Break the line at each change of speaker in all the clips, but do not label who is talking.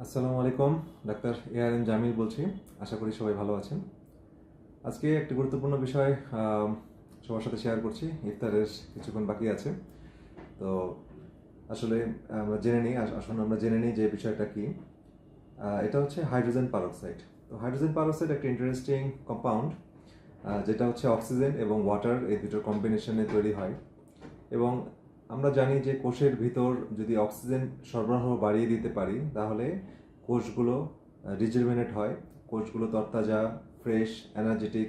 আসসালামু আলাইকুম, doctor A R M Jamil বলছি। আশা করি সবাই ভালো আছেন। আজকে একটি গুরুত্বপূর্ণ বিষয় সবার সাথে শেয়ার করছি। ইফতারের কিছুক্ষণ বাকি আছে। তো আসলে আমরা জেনে নিই, আস- আসুন আমরা জেনে নিই যে বিষয়টা কি। এটা হচ্ছে হাইড্রোজেন পারক্সাইড। তো হাইড্রোজেন পারক্সাইড একটা ইন্টারেস্টিং কম্পাউন্ড যেটা হচ্ছে অক্সিজেন এবং ওয়াটার এই দুটোর কম্বিনেশনে তৈরি হয়। এবং আমরা জানি যে কোষের ভিতর যদি অক্সিজেন সরবরাহ বাড়িয়ে দিতে পারি, তাহলে কোষগুলো রিজুমিনেট হয়। কোষগুলো তরতাজা ফ্রেশ এনার্জেটিক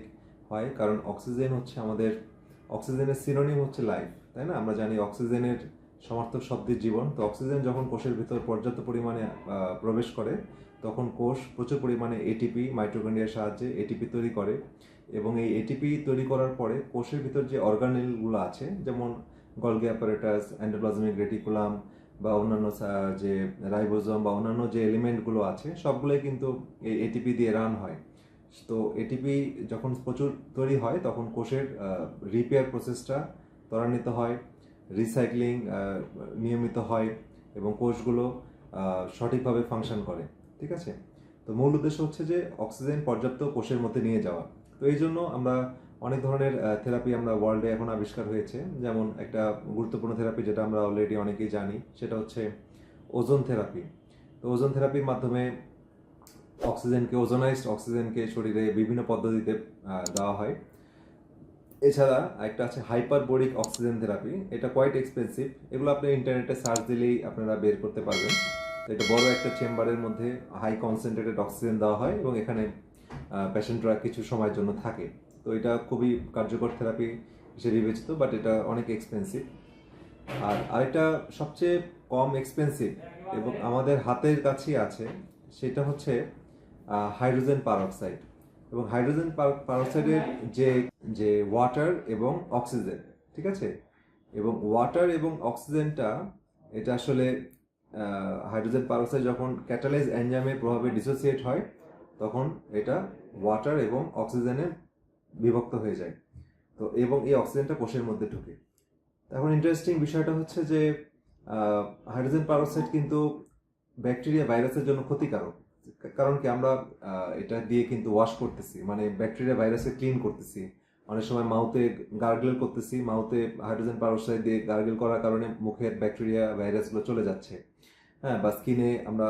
হয়, কারণ অক্সিজেন হচ্ছে আমাদের, অক্সিজেনের সিনোনিম হচ্ছে লাইফ তাই না? আমরা জানি অক্সিজেনের সমার্থক শব্দের জীবন। তো অক্সিজেন যখন কোষের ভিতর পর্যাপ্ত পরিমাণে প্রবেশ করে, তখন কোষ প্রচুর পরিমাণে এটিপি মাইটোকন্ড্রিয়ার সাহায্যে এটিপি তৈরি করে। এবং এই এটিপি তৈরি করার পরে কোষের ভিতর যে অর্গানেলগুলো আছে, যেমন গলগি অ্যাপারেটাস অ্যান্ডোপ্লাজমিক রেটিকুলাম বা অন্যান্য যে রাইবোজম বা অন্যান্য যে এলিমেন্টগুলো আছে, সবগুলোই কিন্তু এই এটিপি দিয়ে রান হয়। তো এটিপি যখন প্রচুর তৈরি হয়, তখন কোষের রিপেয়ার প্রসেসটা ত্বরান্বিত হয় রিসাইক্লিং নিয়মিত হয় এবং কোষগুলো সঠিকভাবে ফাংশন করে, ঠিক আছে? তো মূল উদ্দেশ্য হচ্ছে যে, অক্সিজেন পর্যাপ্ত কোষের মধ্যে নিয়ে যাওয়া। তো এই জন্য আমরা অনেক ধরনের থেরাপি আমরা ওয়ার্ল্ডে এখন আবিষ্কার হয়েছে। যেমন একটা গুরুত্বপূর্ণ থেরাপি যেটা আমরা অলরেডি অনেকেই জানি, সেটা হচ্ছে ওজোন থেরাপি তো ওজোন থেরাপির মাধ্যমে অক্সিজেনকে ওজোনাইজড অক্সিজেনকে শরীরে বিভিন্ন পদ্ধতিতে দেওয়া হয়। এছাড়া একটা আছে হাইপারবোরিক অক্সিজেন থেরাপি এটা কোয়াইট এক্সপেন্সিভ এগুলো আপনি ইন্টারনেটে সার্চ দিলেই আপনারা বের করতে পারবেন। এটা বড় একটা চেম্বারের মধ্যে হাই কনসেন্ট্রেটেড অক্সিজেন দেওয়া হয় এবং এখানে পেশেন্টরা কিছু সময়ের জন্য থাকে। তো এটা খুবই কার্যকর থেরাপি হিসেবে বিবেচিত বাট এটা অনেক এক্সপেন্সিভ আর আরেকটা সবচেয়ে কম এক্সপেন্সিভ এবং আমাদের হাতের কাছেই আছে, সেটা হচ্ছে হাইড্রোজেন পারক্সাইড এবং হাইড্রোজেন পারক্সাইডের যে যে ওয়াটার এবং অক্সিজেন ঠিক আছে? এবং ওয়াটার এবং অক্সিজেনটা এটা আসলে হাইড্রোজেন পারক্সাইড যখন ক্যাটালাইজ এনজাইমের প্রভাবে ডিসোসিয়েট হয়, তখন এটা ওয়াটার এবং অক্সিজেনে বিভক্ত হয়ে যায়। তো এবং এই অক্সিজেনটা কোষের মধ্যে ঢুকে। এখন ইন্টারেস্টিং বিষয়টা হচ্ছে যে হাইড্রোজেন পারক্সাইড কিন্তু ব্যাকটেরিয়া ভাইরাসের জন্য ক্ষতিকারক। কারণ কি আমরা এটা দিয়ে কিন্তু ওয়াশ করতেছি। মানে ব্যাকটেরিয়া ভাইরাসে ক্লিন করতেছি। অনেক সময় মাউথে গার্গেল করতেছি। মাউথে হাইড্রোজেন পারক্সাইড দিয়ে গার্গেল করার কারণে মুখের ব্যাকটেরিয়া ভাইরাসগুলো চলে যাচ্ছে। হ্যাঁ বা স্কিনে আমরা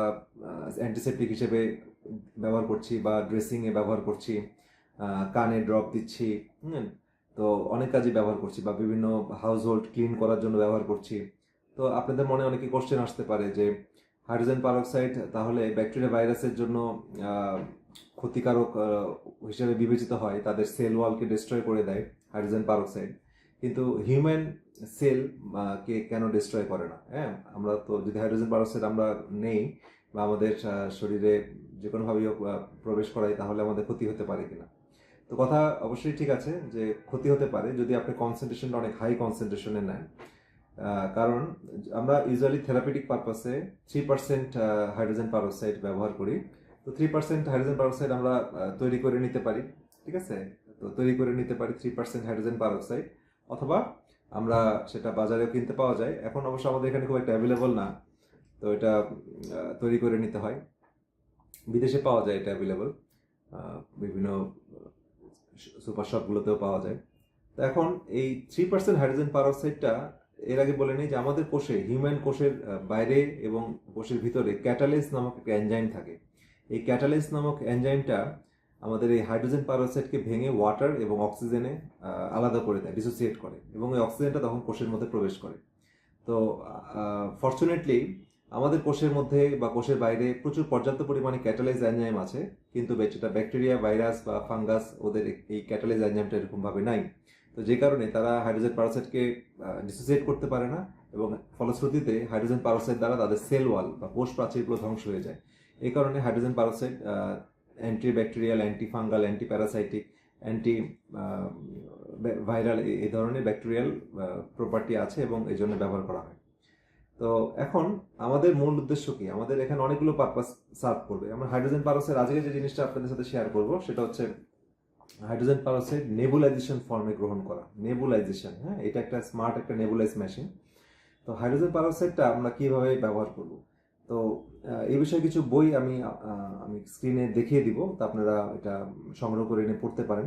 অ্যান্টিসেপ্টিক হিসেবে ব্যবহার করছি বা ড্রেসিংয়ে ব্যবহার করছি। কানে ড্রপ দিচ্ছি তো অনেক কাজে ব্যবহার করছি বা বিভিন্ন হাউস হোল্ড ক্লিন করার জন্য ব্যবহার করছি। তো আপনাদের মনে অনেকে কোশ্চেন আসতে পারে যে হাইড্রোজেন পারক্সাইড তাহলে ব্যাকটেরিয়া ভাইরাসের জন্য ক্ষতিকারক হিসেবে বিবেচিত হয়, তাদের সেল ওয়ালকে ডিস্ট্রয় করে দেয় হাইড্রোজেন পারক্সাইড কিন্তু হিউম্যান সেল কে কেন ডিস্ট্রয় করে না হ্যাঁ? আমরা তো যদি হাইড্রোজেন পারক্সাইড আমরা নেই বা আমাদের শরীরে যে কোনোভাবেই প্রবেশ করাই তাহলে আমাদের ক্ষতি হতে পারে কিনা। তো কথা অবশ্যই ঠিক আছে যে ক্ষতি হতে পারে যদি আপনি কনসেন্ট্রেশনটা অনেক হাই কনসেন্ট্রেশনে নেন। কারণ আমরা ইউজুয়ালি থেরাপিটিক পারপাসে থ্রি পার্সেন্ট হাইড্রোজেন পারক্সাইড ব্যবহার করি। তো থ্রি পার্সেন্ট হাইড্রোজেন পারক্সাইড আমরা তৈরি করে নিতে পারি, ঠিক আছে? তো তৈরি করে নিতে পারি থ্রি পার্সেন্ট হাইড্রোজেন পারক্সাইড অথবা আমরা সেটা বাজারেও কিনতে পাওয়া যায়। এখন অবশ্য আমাদের এখানে খুব একটা অ্যাভেলেবল না, তো এটা তৈরি করে নিতে হয়। বিদেশে পাওয়া যায় এটা অ্যাভেলেবল বিভিন্ন সুপার শপগুলোতেও পাওয়া যায়। তো এখন এই থ্রি পার্সেন্ট হাইড্রোজেন পারক্সাইডটা এর আগে বলে নিই যে আমাদের কোষে হিউম্যান কোষের বাইরে এবং কোষের ভিতরে ক্যাটালেস নামক একটা এনজাইম থাকে। এই ক্যাটালেস নামক এনজাইমটা আমাদের এই হাইড্রোজেন পারক্সাইডকে ভেঙে ওয়াটার এবং অক্সিজেনে আলাদা করে দেয় ডিসোসিয়েট করে এবং এই অক্সিজেনটা তখন কোষের মধ্যে প্রবেশ করে। তো ফর্চুনেটলি আমাদের কোষের মধ্যে বা কোষের বাইরে প্রচুর পর্যাপ্ত পরিমাণে ক্যাটালাইজ এনজাইম আছে, কিন্তু সেটা ব্যাকটেরিয়া, ভাইরাস বা ফাঙ্গাস ওদের এই ক্যাটালাইজ এনজাইমটা এরকমভাবে নাই। তো যে কারণে তারা হাইড্রোজেন পারক্সাইডকে ডিসোসিয়েট করতে পারে না এবং ফলশ্রুতিতে হাইড্রোজেন পারক্সাইড দ্বারা তাদের সেল ওয়াল বা কোষ প্রাচীরগুলো ধ্বংস হয়ে যায়। এই কারণে hydrogen peroxide anti bacterial anti fungal anti parasitic anti viral এই ধরনের ব্যাকটেরিয়াল প্রপার্টি আছে এবং এই জন্য ব্যবহার করা হয়। তো এখন আমাদের মূল উদ্দেশ্য কি? আমাদের এখানে অনেকগুলো পারপাস সার্ভ করবে। আমরা হাইড্রোজেন পারক্সাইড আজকে যে জিনিসটা আপনাদের সাথে শেয়ার করব, সেটা হচ্ছে হাইড্রোজেন পারক্সাইড নেবুলাইজেশন ফর্মে গ্রহণ করা। নেবুলাইজেশন হ্যাঁ? এটা একটা স্মার্ট একটা নেবুলাইজ মেশিন তো হাইড্রোজেন পারক্সাইডটা আমরা কীভাবে ব্যবহার করব? তো এই বিষয়ে কিছু বই আমি আমি স্ক্রিনে দেখিয়ে দিব। তা আপনারা এটা সংগ্রহ করে এনে পড়তে পারেন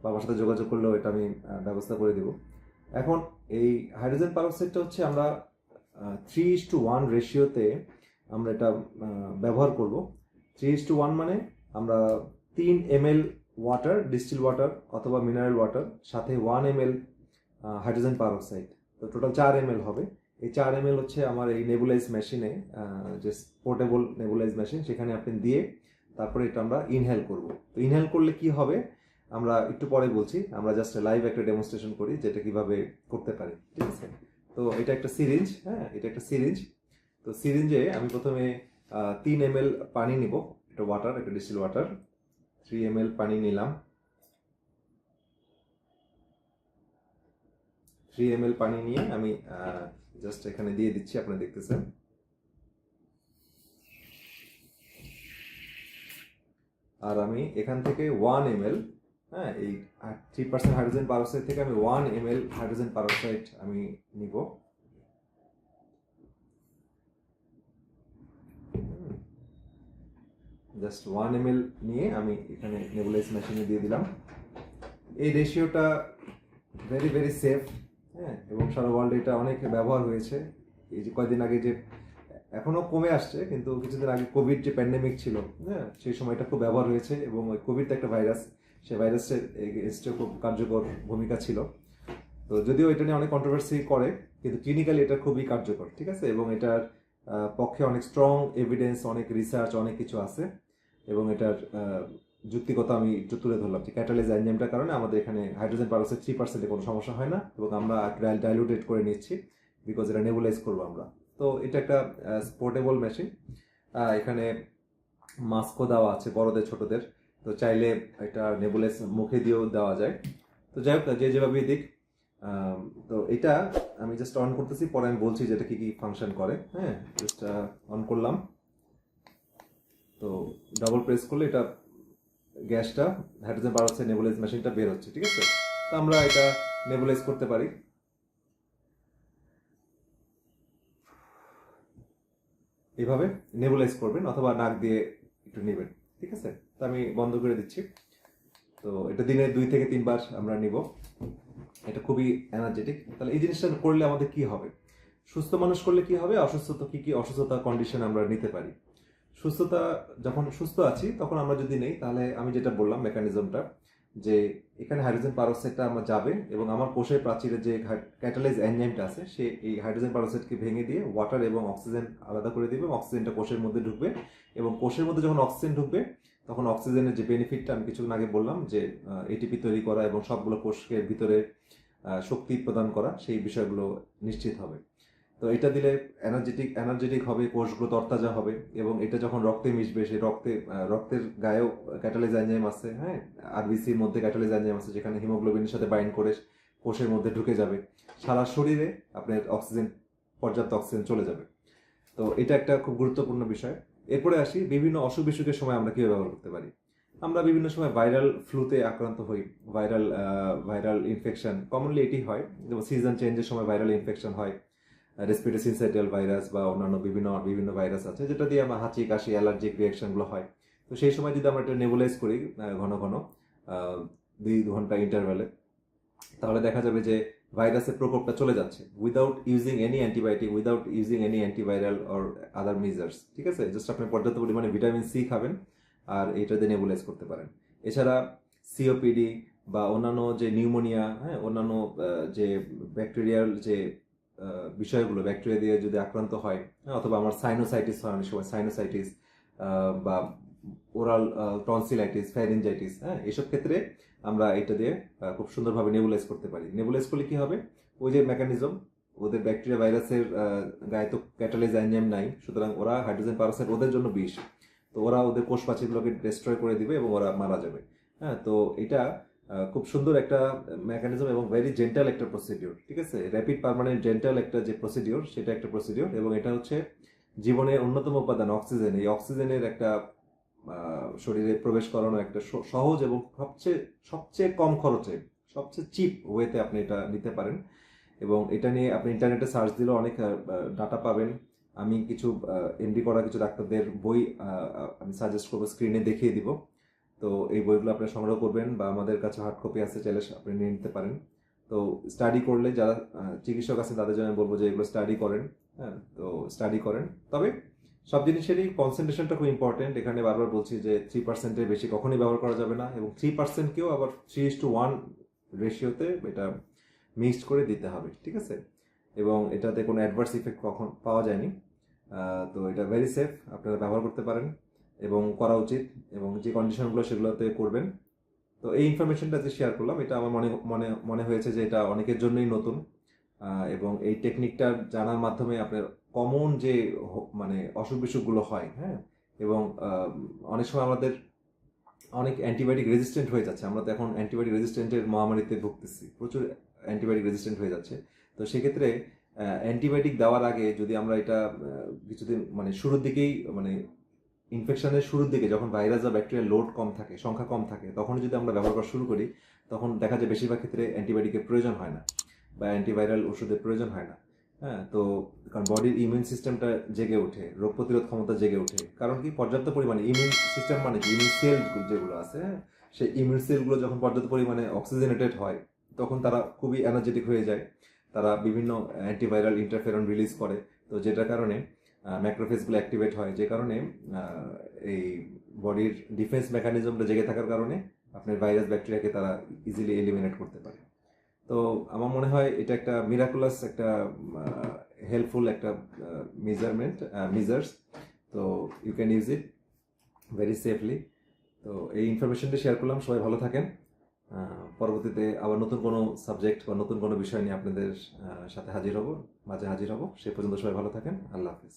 বা আমার সাথে যোগাযোগ করলেও এটা আমি ব্যবস্থা করে দিব। এখন এই হাইড্রোজেন পারক্সাইডটা হচ্ছে আমরা থ্রি ইস টু ওয়ান রেশিওতে আমরা এটা ব্যবহার করব। থ্রি ইস টু ওয়ান মানে আমরা তিন M L water distil water অথবা মিনারেল ওয়াটার সাথে one M L hydrogen peroxide তো টোটাল চার এম এল হবে। এই চার এম এল হচ্ছে আমার এই নেবুলাইজ মেশিনে যে পোর্টেবল নেবুলাইজ মেশিন সেখানে আপনি দিয়ে তারপরে এটা আমরা ইনহেল করব। তো ইনহেল করলে কি হবে? আমরা একটু পরে বলছি। আমরা জাস্ট লাইভ একটা ডেমনস্ট্রেশন করি, যেটা কীভাবে করতে পারি। ঠিক আছে? তো এটা একটা সিরিঞ্জ হ্যাঁ এটা একটা সিরিঞ্জ তো সিরিঞ্জে আমি প্রথমে তিন এম পানি নিব এটা ওয়াটার একটা ডিস্টিল ওয়াটার থ্রি এম পানি নিলাম। থ্রি এম পানি নিয়ে আমি জাস্ট এখানে দিয়ে দিচ্ছি, আপনারা দেখতেছেন। আর আমি এখান থেকে ওয়ান এম হ্যাঁ এই থ্রি পার্সেন্ট হাইড্রোজেন পারক্সাইড থেকে আমি one M L hydrogen peroxide আমি নিব। জাস্ট ওয়ান এম এল নিয়ে আমি এখানে নেবুলাইজ মেশিনে দিয়ে দিলাম। এই রেশিওটা ভেরি ভেরি সেফ হ্যাঁ এবং সারা ওয়ার্ল্ডে এটা অনেক ব্যবহার হয়েছে। এই যে কয়েকদিন আগে যে এখনও কমে আসছে, কিন্তু কিছুদিন আগে কোভিড যে প্যান্ডেমিক ছিল হ্যাঁ সেই সময় এটা খুব ব্যবহার হয়েছে এবং ওই কোভিড একটা ভাইরাস সেই ভাইরাসের এগেনস্টে খুব কার্যকর ভূমিকা ছিল। তো যদিও এটা নিয়ে অনেক কন্ট্রোভার্সি করে কিন্তু ক্লিনিক্যালি এটা খুবই কার্যকর ঠিক আছে? এবং এটার পক্ষে অনেক স্ট্রং এভিডেন্স অনেক রিসার্চ অনেক কিছু আছে। এবং এটার আহ, যুক্তিকতা আমি একটু তুলে ধরলাম যে ক্যাটালাইজ এনজাইমটার কারণে আমাদের এখানে হাইড্রোজেন পারক্সাইড থ্রি পার্সেন্টে কোনো সমস্যা হয় না এবং আমরা ডাইলুটেড করে নিচ্ছি বিকজ এটা নেবুলাইজ করব আমরা। তো এটা একটা পোর্টেবল মেশিন এখানে মাস্কও দেওয়া আছে বড়দের ছোটদের। তো চাইলে এটা নেবুলাইজ মুখে দিয়েও দেওয়া যায়। তো যাই হোক, যে যেভাবে দিক তো এটা আমি জাস্ট অন করতেছি, পরে আমি বলছি যে এটা কি কি ফাংশন করে। হ্যাঁ জাস্ট অন করলাম। তো ডাবল প্রেস করলে এটা গ্যাসটা হাইড্রোজেন পারক্সাইড নেবুলাইজ মেশিনটা বের হচ্ছে, ঠিক আছে? তো আমরা এটা নেবুলাইজ করতে পারি। এইভাবে নেবুলাইজ করবেন, অথবা নাক দিয়ে একটু নেবেন। ঠিক আছে? তো আমি বন্ধ করে দিচ্ছি। তো এটা দিনে দুই থেকে তিনবার আমরা নিব। এটা খুবই এনার্জেটিক তাহলে এই জিনিসটা করলে আমাদের কি হবে? সুস্থ মানুষ করলে কি হবে? অসুস্থতা কি কি? অসুস্থতা কন্ডিশন আমরা নিতে পারি। সুস্থতা, যখন সুস্থ আছি, তখন আমরা যদি নেই, তাহলে আমি যেটা বললাম মেকানিজমটা যে এখানে হাইড্রোজেন পারক্সাইডটা আমার যাবে এবং আমার কোষের প্রাচীরে যে ক্যাটালাইজ এনজাইমটা আছে, সে এই হাইড্রোজেন পারক্সাইডকে ভেঙে দিয়ে ওয়াটার এবং অক্সিজেন আলাদা করে দিবে অক্সিজেনটা কোষের মধ্যে ঢুকবে এবং কোষের মধ্যে যখন অক্সিজেন ঢুকবে, তখন অক্সিজেনের যে বেনিফিটটা আমি কিছুক্ষণ আগে বললাম যে এটিপি তৈরি করা এবং সবগুলো কোষকে ভিতরে শক্তি প্রদান করা, সেই বিষয়গুলো নিশ্চিত হবে। তো এটা দিলে এনার্জেটিক এনার্জেটিক হবে, কোষগুলো তরতাজা হবে এবং এটা যখন রক্তে মিশবে, সেই রক্তে রক্তের গায়েও ক্যাটালাইজ এনজাইম আছে হ্যাঁ? আরবিসির মধ্যে ক্যাটালাইজ এনজাইম আছে, যেখানে হিমোগ্লোবিনের সাথে বাইন্ড করে কোষের মধ্যে ঢুকে যাবে। সারা শরীরে আপনার অক্সিজেন পর্যাপ্ত অক্সিজেন চলে যাবে। তো এটা একটা খুব গুরুত্বপূর্ণ বিষয়। এরপরে আসি, বিভিন্ন অসুখ বিসুখের সময় আমরা কীভাবে ব্যবহার করতে পারি? আমরা বিভিন্ন সময় ভাইরাল ফ্লুতে আক্রান্ত হই ভাইরাল ভাইরাল ইনফেকশন কমনলি এটি হয়, যেমন সিজন চেঞ্জের সময় ভাইরাল ইনফেকশন হয়। রেসপিরেটরি সিনসাইটাল ভাইরাস বা অন্যান্য বিভিন্ন বিভিন্ন ভাইরাস আছে, যেটা দিয়ে আমার হাঁচি, কাশি অ্যালার্জিক রিয়াকশনগুলো হয়। তো সেই সময় যদি আমরা এটা নেবুলাইজ করি ঘন ঘন দুই ঘণ্টা ইন্টারভ্যালে তাহলে দেখা যাবে যে ভাইরাসের প্রকোপটা চলে যাচ্ছে without using any antibiotic without using any antiviral or other measures ঠিক আছে? জাস্ট আপনি পর্যাপ্ত পরিমাণে ভিটামিন সি খাবেন আর এটা দিয়ে নেবুলাইজ করতে পারেন। এছাড়া সিওপিডি বা অন্যান্য যে নিউমোনিয়া হ্যাঁ অন্যান্য যে ব্যাকটেরিয়াল যে বিষয়গুলো ব্যাকটেরিয়া দিয়ে যদি আক্রান্ত হয় হ্যাঁ, অথবা আমার সাইনোসাইটিস হয় অনেক সময় সাইনোসাইটিস বা ওরাল টনসিলাইটিস ফ্যারিনজাইটিস হ্যাঁ এসব ক্ষেত্রে আমরা এটা দিয়ে খুব সুন্দরভাবে নেবুলাইজ করতে পারি। নেবুলাইজ করলে কি হবে? ওই যে মেকানিজম ওদের ব্যাকটেরিয়া ভাইরাসের গায়ে তো ক্যাটালাইজ এনজাইম নাই সুতরাং ওরা হাইড্রোজেন পারক্সাইড ওদের জন্য বিষ। তো ওরা ওদের কোষ প্রাচীরগুলোকে ডিস্ট্রয় করে দিবে এবং ওরা মারা যাবে। হ্যাঁ তো এটা খুব সুন্দর একটা মেকানিজম এবং ভেরি জেন্টাল একটা প্রসিডিওর ঠিক আছে? র্যাপিড পার্মানেন্ট জেন্টাল একটা যে প্রসিডিওর সেটা একটা প্রসিডিওর এবং এটা হচ্ছে জীবনের অন্যতম উপাদান অক্সিজেন এই অক্সিজেনের একটা শরীরে প্রবেশ করানো একটা সহজ এবং সবচেয়ে সবচেয়ে কম খরচে, সবচেয়ে চিপ ওয়েতে আপনি এটা নিতে পারেন এবং এটা নিয়ে আপনি ইন্টারনেটে সার্চ দিলেও অনেক ডাটা পাবেন। আমি কিছু এমডি করা কিছু ডাক্তারদের বই আমি সাজেস্ট করব স্ক্রিনে দেখিয়ে দিব। তো এই বইগুলো আপনারা সংগ্রহ করবেন বা আমাদের কাছে হার্ড কপি আছে, চাইলে আপনি নিয়ে নিতে পারেন। তো স্টাডি করলে যারা চিকিৎসক আছেন তাদের জন্য বলব যে এগুলো স্টাডি করেন হ্যাঁ তো স্টাডি করেন। তবে সব জিনিসেরই কনসেন্ট্রেশনটা খুব ইম্পর্টেন্ট এখানে বারবার বলছি যে থ্রি পার্সেন্টের বেশি কখনোই ব্যবহার করা যাবে না এবং থ্রি পার্সেন্টকেও আবার থ্রি ইস টু ওয়ান রেশিওতে এটা মিক্সড করে দিতে হবে, ঠিক আছে? এবং এটাতে কোনো অ্যাডভার্স ইফেক্ট কখন পাওয়া যায়নি। তো এটা ভেরি সেফ আপনারা ব্যবহার করতে পারেন। এবং করা উচিত এবং যে কন্ডিশনগুলো সেগুলোতে করবেন। তো এই ইনফরমেশনটা যে শেয়ার করলাম, এটা আমার মনে মনে মনে হয়েছে যে এটা অনেকের জন্যই নতুন এবং এই টেকনিকটা জানার মাধ্যমে আপনার কমন যে মানে অসুখ বিসুখগুলো হয় হ্যাঁ? এবং অনেক সময় আমাদের অনেক অ্যান্টিবায়োটিক রেজিস্ট্যান্ট হয়ে যাচ্ছে। আমরা তো এখন অ্যান্টিবায়োটিক রেজিস্ট্যান্টের মহামারীতে ভুগতেছি। প্রচুর অ্যান্টিবায়োটিক রেজিস্ট্যান্ট হয়ে যাচ্ছে। তো সেক্ষেত্রে অ্যান্টিবায়োটিক দেওয়ার আগে যদি আমরা এটা কিছুদিন মানে শুরুর দিকেই মানে ইনফেকশনের শুরুর দিকে যখন ভাইরাস বা ব্যাকটেরিয়ার লোড কম থাকে সংখ্যা কম থাকে তখন যদি আমরা ব্যবহার করা শুরু করি তখন দেখা যায় বেশিরভাগ ক্ষেত্রে অ্যান্টিবায়োটিকের প্রয়োজন হয় না বা অ্যান্টিভাইরাল ওষুধের প্রয়োজন হয় না। হ্যাঁ তো কারণ বডির ইমিউন সিস্টেমটা জেগে ওঠে রোগ প্রতিরোধ ক্ষমতা জেগে ওঠে। কারণ কি? পর্যাপ্ত পরিমাণে ইমিউন সিস্টেম মানে কি? ইমিউন সেল যেগুলো আছে হ্যাঁ, সেই ইমিউন সেলগুলো যখন পর্যাপ্ত পরিমাণে অক্সিজেনেটেড হয় তখন তারা খুবই এনার্জেটিক হয়ে যায়। তারা বিভিন্ন অ্যান্টিভাইরাল ইন্টারফেরন রিলিজ করে। তো যেটার কারণে ম্যাক্রোফেজগুলো অ্যাক্টিভেট হয় যে কারণে এই বডির ডিফেন্স মেকানিজমটা জেগে থাকার কারণে আপনার ভাইরাস ব্যাকটেরিয়াকে তারা ইজিলি এলিমিনেট করতে পারে। তো আমার মনে হয় এটা একটা মিরাকুলাস একটা হেল্পফুল একটা মেজারমেন্ট মেজার্স তো you can use it very safely তো এই ইনফরমেশনটা শেয়ার করলাম। সবাই ভালো থাকেন। পরবর্তীতে আবার নতুন কোনো সাবজেক্ট বা নতুন কোনো বিষয় নিয়ে আপনাদের সাথে হাজির হব, মাঝে হাজির হব। সে পর্যন্ত সবাই ভালো থাকেন। আল্লাহ হাফিজ।